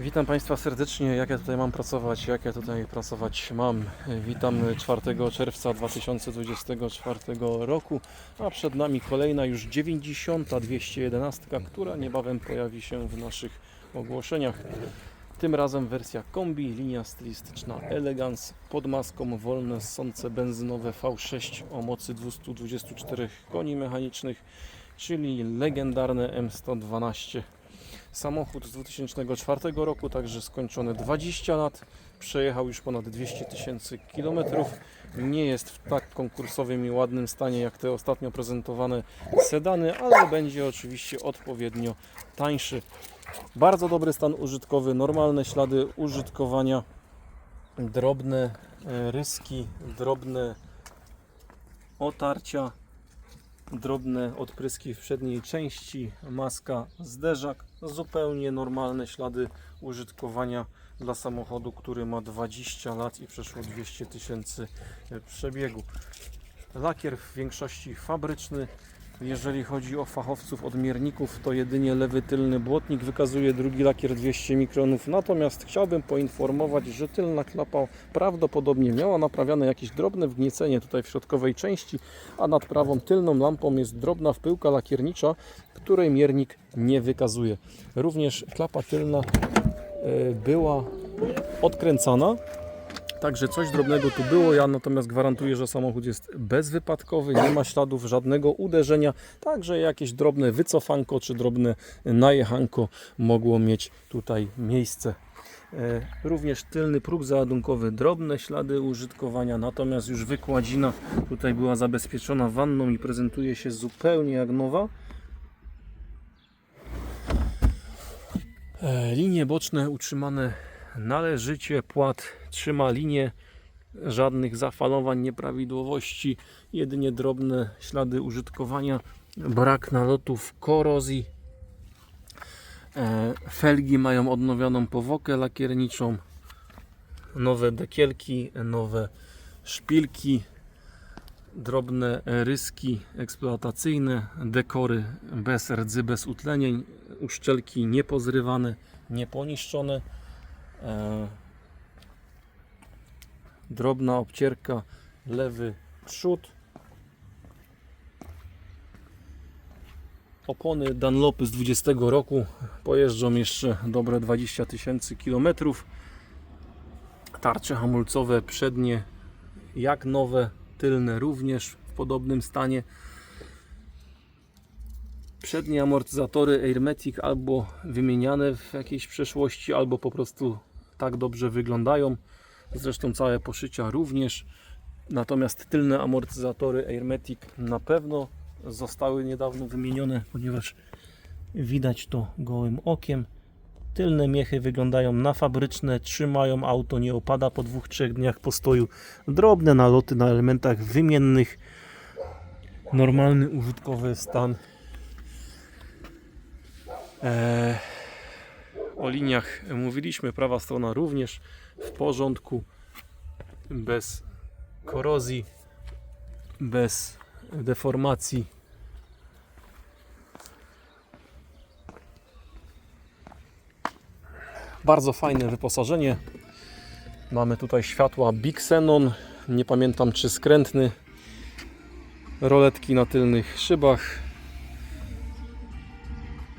Witam Państwa serdecznie. Jak ja tutaj mam pracować? Jak ja tutaj pracować mam? Witam 4 czerwca 2024 roku, a przed nami kolejna już 90. 211, która niebawem pojawi się w naszych ogłoszeniach. Tym razem wersja kombi, linia stylistyczna Elegance pod maską wolne ssące benzynowe V6 o mocy 224 koni mechanicznych, czyli legendarne M112. Samochód z 2004 roku, także skończony 20 lat, przejechał już ponad 200 tysięcy kilometrów. Nie jest w tak konkursowym i ładnym stanie jak te ostatnio prezentowane sedany, ale będzie oczywiście odpowiednio tańszy. Bardzo dobry stan użytkowy, normalne ślady użytkowania, drobne e, ryski, drobne otarcia, drobne odpryski w przedniej części, maska, zderzak, zupełnie normalne ślady użytkowania dla samochodu, który ma 20 lat i przeszło 200 tysięcy przebiegu. Lakier w większości fabryczny. Jeżeli chodzi o fachowców odmierników, to jedynie lewy tylny błotnik wykazuje drugi lakier 200 mikronów. Natomiast chciałbym poinformować, że tylna klapa prawdopodobnie miała naprawiane jakieś drobne wgniecenie tutaj w środkowej części, a nad prawą tylną lampą jest drobna wpyłka lakiernicza, której miernik nie wykazuje. Również klapa tylna e, była odkręcana. Także coś drobnego tu było. Ja natomiast gwarantuję, że samochód jest bezwypadkowy, nie ma śladów żadnego uderzenia. Także jakieś drobne wycofanko czy drobne najechanko mogło mieć tutaj miejsce. E, Również tylny próg załadunkowy, drobne ślady użytkowania, natomiast już wykładzina tutaj była zabezpieczona wanną i prezentuje się zupełnie jak nowa. E, Linie boczne utrzymane należycie, płat trzyma linię, żadnych zafalowań, nieprawidłowości, jedynie drobne ślady użytkowania, brak nalotów korozji. E, Felgi mają odnowioną powłokę lakierniczą, nowe dekielki, nowe szpilki, drobne ryski eksploatacyjne, dekory bez rdzy, bez utlenień, uszczelki niepozrywane, nieponiszczone. E, drobna obcierka, lewy przód. Opony Dunlopy z 20 roku pojeżdżą jeszcze dobre 20 tysięcy kilometrów. Tarcze hamulcowe przednie jak nowe, tylne również w podobnym stanie. Przednie amortyzatory Airmatic albo wymieniane w jakiejś przeszłości, albo po prostu tak dobrze wyglądają. Zresztą całe poszycia również. Natomiast tylne amortyzatory Airmatic na pewno zostały niedawno wymienione, ponieważ widać to gołym okiem. Tylne miechy wyglądają na fabryczne, trzymają auto, nie opada po dwóch, trzech dniach postoju. Drobne naloty na elementach wymiennych. Normalny użytkowy stan. Eee, o liniach mówiliśmy, prawa strona również w porządku, bez korozji, bez deformacji. Bardzo fajne wyposażenie. Mamy tutaj światła Big Xenon, nie pamiętam czy skrętny. Roletki na tylnych szybach.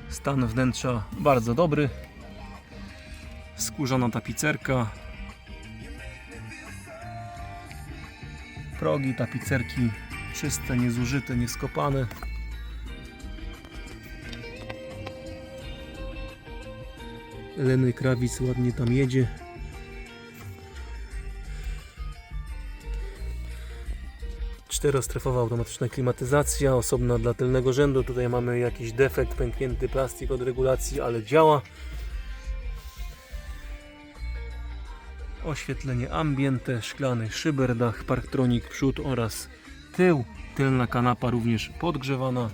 Stan wnętrza bardzo dobry. Skórzana tapicerka. Progi, tapicerki czyste, niezużyte, nieskopane. Leny Krawic ładnie tam jedzie. Czterostrefowa automatyczna klimatyzacja, osobna dla tylnego rzędu. Tutaj mamy jakiś defekt, pęknięty plastik od regulacji, ale działa. Oświetlenie ambiente, szklany szyberdach, parktronik przód oraz tył. Tylna kanapa również podgrzewana.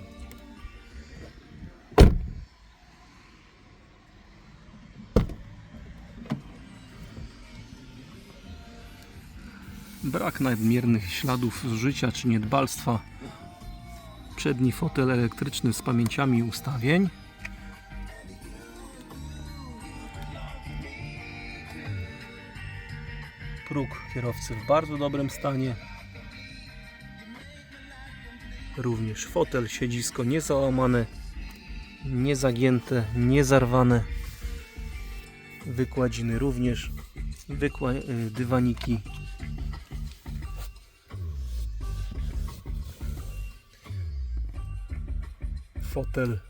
Brak nadmiernych śladów zużycia czy niedbalstwa. Przedni fotel elektryczny z pamięciami ustawień. Próg kierowcy w bardzo dobrym stanie. Również fotel, siedzisko niezałamane, niezagięte, niezarwane. Wykładziny również, wykła, y, dywaniki. Fotel,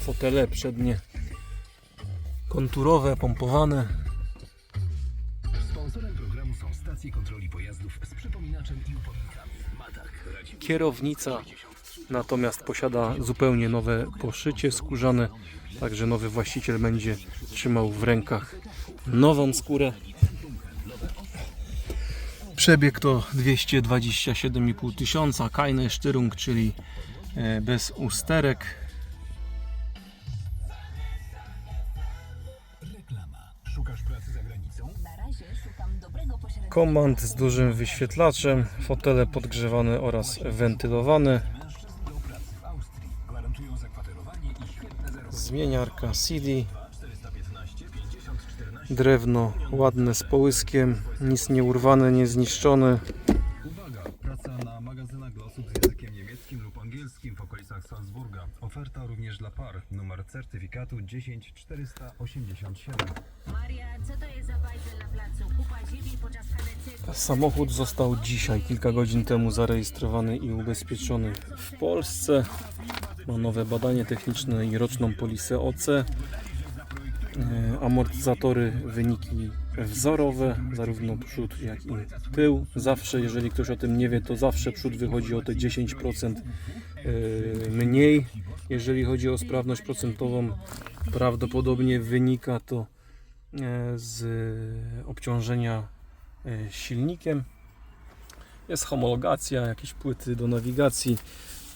fotele przednie konturowe, pompowane. Kontroli pojazdów z przypominaczem i upomnikami. Matak, Radziwiłł, Kierownica natomiast posiada zupełnie nowe poszycie skórzane, także nowy właściciel będzie trzymał w rękach nową skórę. Przebieg to 227,5 tysiąca, Kajne Sztyrung, czyli e, bez usterek. Komand z dużym wyświetlaczem, fotele podgrzewane oraz wentylowane, zmieniarka CD, 415 50 14. drewno ładne z połyskiem, nic nie urwane, nie zniszczone. Numer certyfikatu 10487. Maria, co to jest za bajzel na placu? Kupa ziemi podczas HDC. Samochód został dzisiaj, kilka godzin temu zarejestrowany i ubezpieczony w Polsce. Ma nowe badanie techniczne i roczną polisę OC. E, Amortyzatory, wyniki wzorowe, zarówno przód jak i tył. Zawsze, jeżeli ktoś o tym nie wie, to zawsze przód wychodzi o te 10% e, mniej. Jeżeli chodzi o sprawność procentową, prawdopodobnie wynika to e, z obciążenia e, silnikiem. Jest homologacja, jakieś płyty do nawigacji,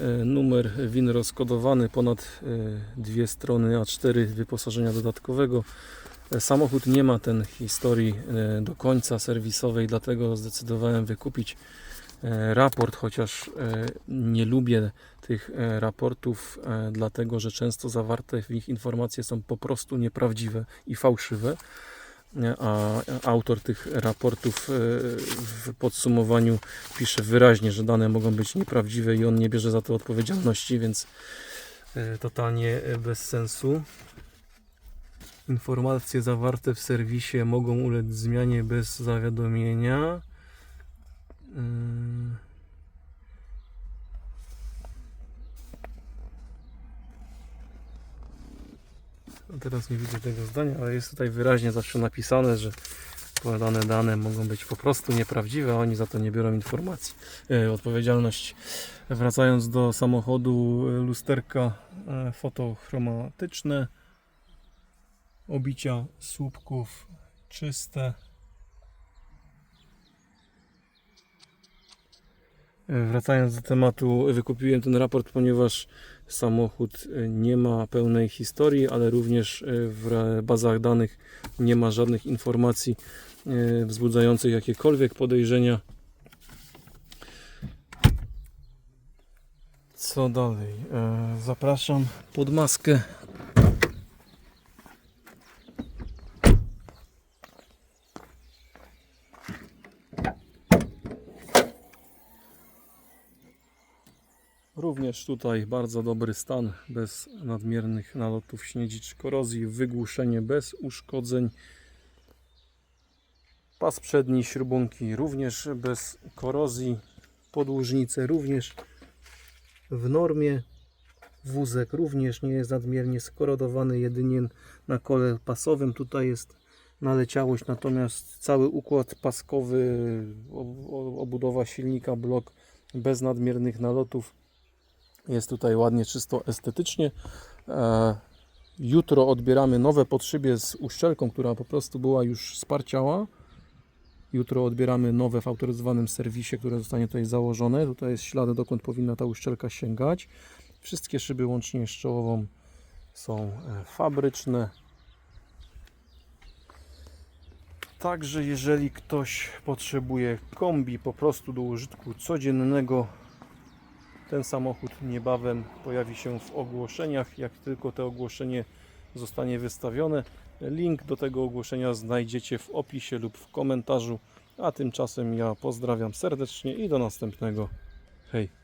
e, numer WIN rozkodowany, ponad e, dwie strony A4 wyposażenia dodatkowego. E, Samochód nie ma ten historii e, do końca serwisowej, dlatego zdecydowałem wykupić e, raport, chociaż e, nie lubię tych e, raportów, e, dlatego że często zawarte w nich informacje są po prostu nieprawdziwe i fałszywe a autor tych raportów e, w podsumowaniu pisze wyraźnie, że dane mogą być nieprawdziwe i on nie bierze za to odpowiedzialności, więc e, totalnie e, bez sensu. Informacje zawarte w serwisie mogą ulec zmianie bez zawiadomienia. Teraz nie widzę tego zdania, ale jest tutaj wyraźnie zawsze napisane, że podane dane mogą być po prostu nieprawdziwe, a oni za to nie biorą informacji, e, odpowiedzialności. Wracając do samochodu, e, lusterka e, fotochromatyczne, obicia słupków czyste. Wracając do tematu, wykupiłem ten raport, ponieważ samochód e, nie ma pełnej historii, ale również e, w bazach danych nie ma żadnych informacji e, wzbudzających jakiekolwiek podejrzenia. Co dalej? Zapraszam pod maskę. Również tutaj bardzo dobry stan, bez nadmiernych nalotów śniegi czy korozji, wygłuszenie bez uszkodzeń. Pas przedni, śrubunki również bez korozji, podłużnice również w normie. Wózek również nie jest nadmiernie skorodowany, jedynie na kole pasowym. Tutaj jest naleciałość, natomiast cały układ paskowy, obudowa silnika, blok bez nadmiernych nalotów. Jest tutaj ładnie, czysto estetycznie. E, jutro odbieramy nowe podszybie z uszczelką, która po prostu była już sparciała. Jutro odbieramy nowe w autoryzowanym serwisie, które zostanie tutaj założone. Tutaj jest ślad, dokąd powinna ta uszczelka sięgać. Wszystkie szyby łącznie z czołową są e, fabryczne. Także jeżeli ktoś potrzebuje kombi po prostu do użytku codziennego, ten samochód niebawem pojawi się w ogłoszeniach. Jak tylko to ogłoszenie zostanie wystawione, link do tego ogłoszenia znajdziecie w opisie lub w komentarzu A tymczasem ja pozdrawiam serdecznie i do następnego. Hej!